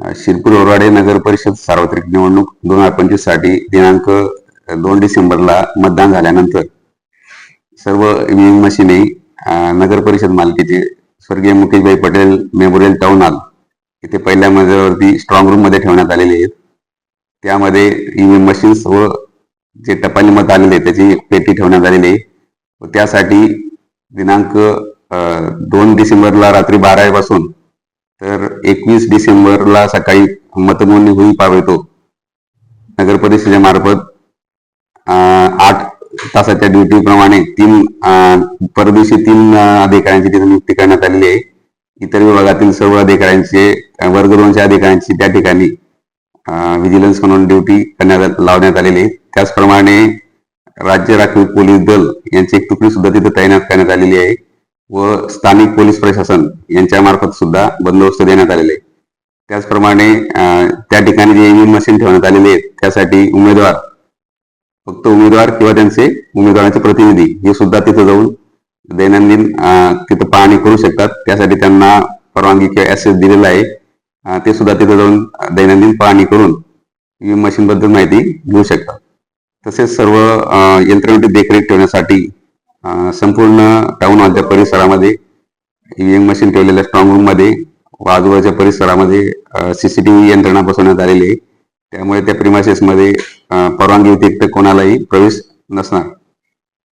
शिरपूर ओराडे नगर परिषद सार्वत्रिक निवडणूक दोन हजार पंचवीससाठी दिनांक दोन डिसेंबरला मतदान झाल्यानंतर सर्व ईव्हीएम मशिनी नगर परिषद मालकीचे स्वर्गीय Mukeshbhai Patel memorial town hall इथे पहिल्या मजल्यावरती स्ट्रॉंग रूममध्ये ठेवण्यात आलेले आहेत. त्यामध्ये ईव्हीएम मशीन्स व जे टपाली मत आलेले त्याची एक पेटी ठेवण्यात आलेली आहे. व त्यासाठी दिनांक दोन डिसेंबरला रात्री बारा वाजून तर एकवीस डिसेंबरला सकाळी मतमोजणी होईल पावेतो. नगर परिषदेच्या मार्फत आठ तासाच्या ड्युटी प्रमाणे तीन परदेशी तीन अधिकाऱ्यांची तिथे नियुक्ती करण्यात आलेली आहे. इतर विभागातील सर्व अधिकाऱ्यांचे वर्ग दोनचे अधिकाऱ्यांची त्या ठिकाणी व्हिजिलन्स म्हणून ड्युटी करण्यात लावण्यात आलेली आहे. त्याचप्रमाणे राज्य राखीव पोलीस दल यांची एक तुकडी सुद्धा तिथे तैनात करण्यात आलेली आहे. व स्थानिक पोलीस प्रशासन यांच्या मार्फत सुद्धा बंदोबस्त देण्यात आलेले. त्याचप्रमाणे त्या ठिकाणी जे ईव्हीएम मशीन ठेवण्यात आलेले आहेत त्यासाठी उमेदवार फक्त उमेदवार किंवा त्यांचे उमेदवारांचे प्रतिनिधी हे सुद्धा तिथं जाऊन दैनंदिन तिथं पाहणी करू शकतात. त्यासाठी त्यांना परवानगी किंवा ऍसेस दिलेला आहे. ते सुद्धा तिथं जाऊन दैनंदिन पाहणी करून ईव्हीएम मशीन बद्दल माहिती घेऊ शकतात. तसेच सर्व यंत्रणेची देखरेख ठेवण्यासाठी संपूर्ण टाउन हॉलच्या परिसरामध्ये ईव्हीएम मशीन ठेवलेल्या स्ट्रॉंग रूममध्ये व आजूबाजूच्या परिसरामध्ये सीसीटीव्ही यंत्रणा बसवण्यात आलेली आहे. त्यामुळे त्या प्रिमासेस मध्ये परवानगी व्यतिरिक्त कोणालाही प्रवेश नसणार.